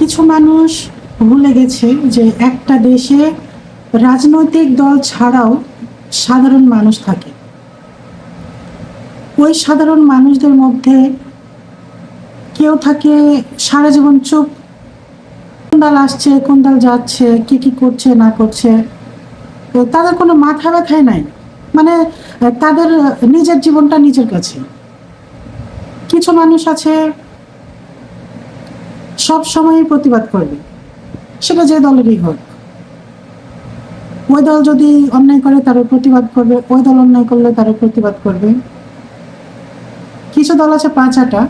কিছু মানুষ ভুলে গেছে যে একটা দেশে রাজনৈতিক দল ছাড়াও সাধারণ মানুষ থাকে। ওই সাধারণ মানুষদের মধ্যে কেউ থাকে, সারা জীবন চুপ। কোন দল আসছে, কোন দল যাচ্ছে, কি কি করছে, না করছে তাদের কোনো মাথা ব্যথাই নাই। মানে তাদের নিজের জীবনটা নিজের কাছে। কিছু মানুষ আছে সব সময় প্রতিবাদ করবে। সেটা যে দলেরই হোক। ওই দল যদি অন্যায় করে, তারও প্রতিবাদ করবে। ওই দল অন্যায় করলে তারও প্রতিবাদ করবে। কিছু দল আছে পাঁচাটা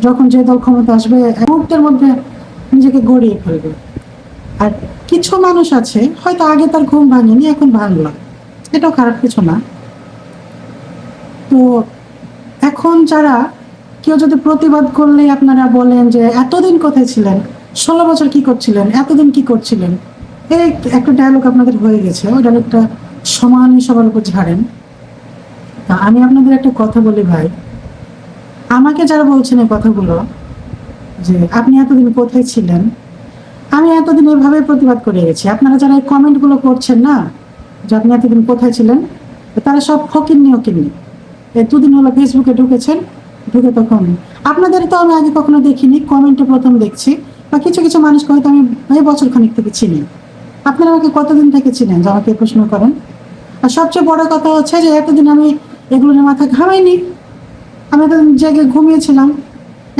যখন যে দল ক্ষমতা আসবে মুহূর্তের মধ্যে নিজেকে গড়িয়ে ফেলবে। আর কিছু মানুষ আছে, হয়তো আগে তার ঘুম ভাঙেনি, এখন ভাঙলো। এটাও খারাপ কিছু না। তো এখন যারা কেউ যদি প্রতিবাদ করলে আপনারা বলেন যে, এতদিন কোথায় ছিলেন? ষোলো বছর কি করছিলেন? এতদিন কি করছিলেন? এই একটা ডায়লগ আপনাদের হয়ে গেছে। ওই ডায়লগটা সমানই সবার উপর ঝাড়েন। তা আমি আপনাদের একটা কথা বলি ভাই। আমাকে যারা বলছেন এই কথাগুলো, যে, আপনি এতদিন কোথায় ছিলেন? আমি এতদিন এভাবে প্রতিবাদ করে গেছি। আপনারা যারা এই কমেন্টগুলো করছেন না, যে, আপনি এতদিন কোথায় ছিলেন? তারা সব ফকিরনি ওকিরনি এই দুদিন হলো ফেসবুকে ঢুকেছেন। ঢুকে তখন আপনাদের তো আমি আগে কখনো দেখিনি কমেন্টে প্রথম দেখছি। বা কিছু কিছু মানুষকে হয়তো আমি এই বছর খানিক থেকে চিনি। আপনারা আমাকে কতদিন থেকে চিনেন, যে আমাকে প্রশ্ন করেন? আর সবচেয়ে বড় কথা হচ্ছে যে এতদিন আমি এগুলো নিয়ে মাথা ঘামাইনি। আমি তো জেগে ঘুমিয়েছিলাম।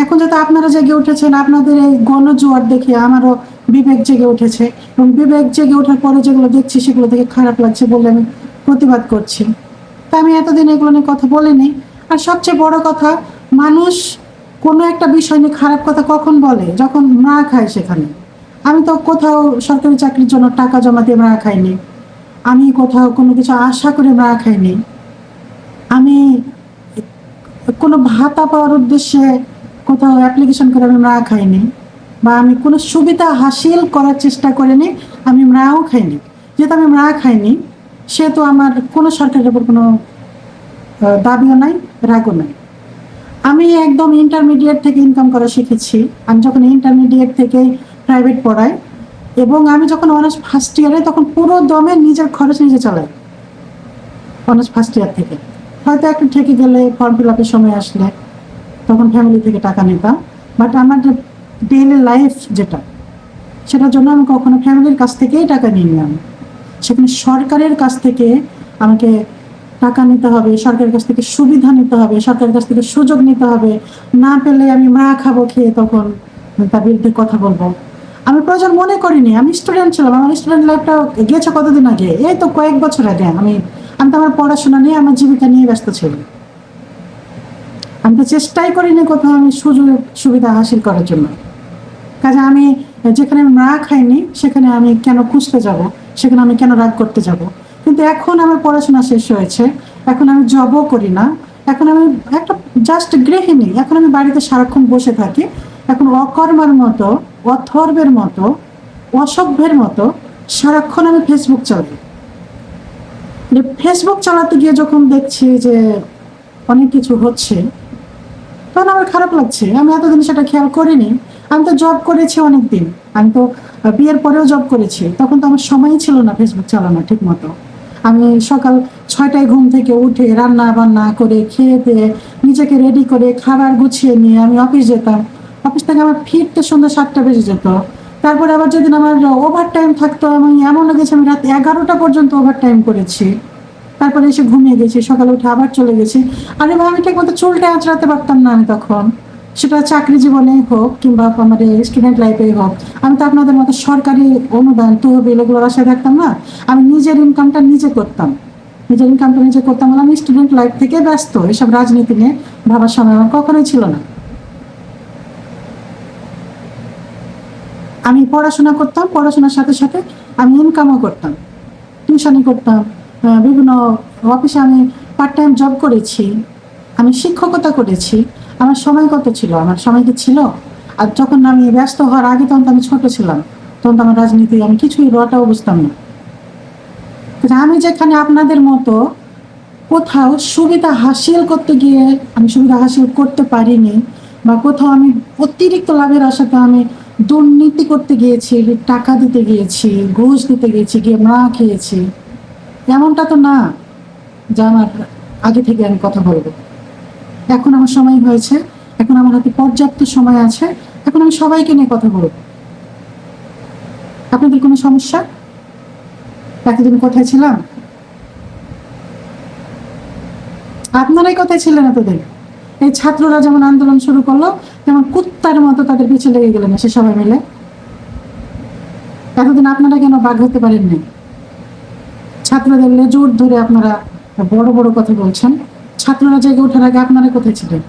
এখন যাতে আপনারা জেগে উঠেছেন, আপনাদের এই গণজোয়ার দেখে আমারও বিবেক জেগে উঠেছে। এবং বিবেক জেগে ওঠার পরে যেগুলো দেখছি, সেগুলো দেখে খারাপ লাগছে বলে আমি প্রতিবাদ করছি। তা আমি এতদিন এগুলো নিয়ে কথা বলিনি। আর সবচেয়ে বড় কথা মানুষ কোনো একটা বিষয় নিয়ে খারাপ কথা কখন বলে? যখন না খায় সেখানে। আমি তো কোথাও সরকারি চাকরির জন্য টাকা জমা দিয়ে না খাইনি। আমি কোথাও কোনো কিছু আশা করে না খাইনি। আমি কোনো ভাতা পাওয়ার উদ্দেশ্যে কোথাও অ্যাপ্লিকেশন করে আমি মরা খাইনি বা আমি কোনো সুবিধা হাসিল করার চেষ্টা করিনি, আমি মরাও খাইনি। যেহেতু আমি মরা খাইনি, সেহেতু আমার কোনো সরকারের উপর কোনো দাবিও নাই, রাগও নাই। আমি একদম ইন্টারমিডিয়েট থেকে ইনকাম করা শিখেছি। আমি যখন ইন্টারমিডিয়েট থেকে প্রাইভেট পড়াই, এবং আমি যখন অনার্স ফার্স্ট ইয়ারে তখন পুরো দমে নিজের খরচ নিজে চালাই। অনার্স ফার্স্ট ইয়ার থেকে। হয়তো একটু ঠেকে গেলে ফর্ম ফিল আপের সময় আসলে, তখন ফ্যামিলি থেকে টাকা নিতাম বাট আমার ডেইলি লাইফ যেটা, সেটার জন্য আমি কখনো ফ্যামিলির কাছ থেকেই টাকা নিয়ে আমি। সেখানে সরকারের কাছ থেকে আমাকে টাকা নিতে হবে, সরকারের কাছ থেকে সুবিধা নিতে হবে, সরকারের কাছ থেকে সুযোগ নিতে হবে। না পেলে আমি মা খাব খেয়ে তখন তার বিরুদ্ধে কথা বলব। আমি প্রয়োজন মনে করিনি, আমি স্টুডেন্ট ছিলাম, আমার স্টুডেন্ট লাইফটা গেছে কতদিন আগে? এই তো কয়েক বছর আগে, আমি আমি তো আমার পড়াশোনা নিয়ে, আমার জীবিকা নিয়ে ব্যস্ত ছিলাম। আমি তো চেষ্টাই করিনি কোথাও আমি সুযোগ, সুবিধা হাসিল করার জন্য। কাজে আমি, যেখানে না খাইনি, সেখানে আমি কেন খুঁজতে যাব? সেখানে আমি কেন রাগ করতে যাব? কিন্তু এখন আমার পড়াশোনা শেষ হয়েছে, এখন আমি জবও করি না, এখন আমি একটা জাস্ট গৃহিণী, এখন আমি বাড়িতে সারাক্ষণ বসে থাকি, এখন অকর্মার মতো, অথর্বের মতো, অসভ্যের মতো সারাক্ষণ আমি ফেসবুক চালাই। ফেসবুক চালাতে গিয়ে যখন দেখছি যে অনেক কিছু হচ্ছে, তখন আমার খারাপ লাগছে, আমি এতদিন সেটা খেয়াল করিনি, আমি তো জব করেছি অনেক দিন আমি তো বিয়ের পরেও জব করেছি, তখন তো আমার সময়ই ছিল না ফেসবুক চালানো ঠিক মতো আমি সকাল ছয়টায় ঘুম থেকে উঠে রান্না বান্না করে খেয়ে দিয়ে নিজেকে রেডি করে খাবার গুছিয়ে নিয়ে আমি অফিস যেতাম। অফিস থেকে আমার ফিরতে সন্ধ্যা সাতটা বেজে যেত। তারপরে আবার যেদিন আমার ওভার টাইম থাকতো, আমি এমন গেছে আমি রাত এগারোটা পর্যন্ত ওভার টাইম করেছি। তারপরে এসে ঘুমিয়ে গেছি, সকালে উঠে আবার চলে গেছি। আরে ভাই, আমি ঠিক মতো চুলটা আঁচড়াতে পারতাম না আমি তখন। সেটা চাকরি জীবনেই হোক কিংবা আমাদের স্টুডেন্ট লাইফেই হোক, আমি তো আপনাদের মতো সরকারি অনুদান, তহবিল এগুলোর আশায় থাকতাম না। আমি নিজের ইনকামটা নিজে করতাম। নিজের ইনকামটা নিজে করতাম আমি স্টুডেন্ট লাইফ থেকে ব্যস্ত। এসব রাজনীতি নিয়ে ভাবার সময় আমার কখনোই ছিল না। আমি পড়াশোনা করতাম, পড়াশোনার সাথে সাথে আমি ইনকামও করতাম। টিউশনি করতাম বিভিন্ন অফিসে আমি পার্ট টাইম জব করেছি। আমি শিক্ষকতা করেছি। আমার সময় কত ছিল? আমার সময় কি ছিল? আর যখন আমি ব্যস্ত হওয়ার আগে তখন তো আমি ছোট ছিলাম, তখন তো আমার রাজনীতি, আমি কিছুই রটাও বুঝতাম না। আমি যেখানে আপনাদের মতো কোথাও সুবিধা হাসিল করতে গিয়ে আমি সুবিধা হাসিল করতে পারিনি, বা কোথাও আমি অতিরিক্ত লাভের আশাতে আমি দুর্নীতি করতে গিয়েছি, টাকা দিতে গিয়েছি, ঘুষ দিতে গিয়েছি, গিয়ে মা খেয়েছি, এমনটা তো না, যা আমার আগে থেকে আমি কথা বলব। এখন আমার সময় হয়েছে, এখন আমার হাতে পর্যাপ্ত সময় আছে, এখন আমি সবাইকে নিয়ে কথা বলব। আপনাদের কোনো সমস্যা? এতদিন কোথায় ছিলাম? আপনারাই কোথায় ছিলেন এতদিন? এই ছাত্ররা যেমন আন্দোলন শুরু করল, তেমন কুত্তার মতো তাদের পিছু লেগে গেলেন সে সবাই মিলে। এতদিন আপনারা কেন বাঘ হতে পারেননি? ছাত্রদের লেজুর ধরে আপনারা বড় বড় কথা বলছেন। ছাত্ররা জেগে ওঠার আগে আপনারা কোথায় ছিলেন?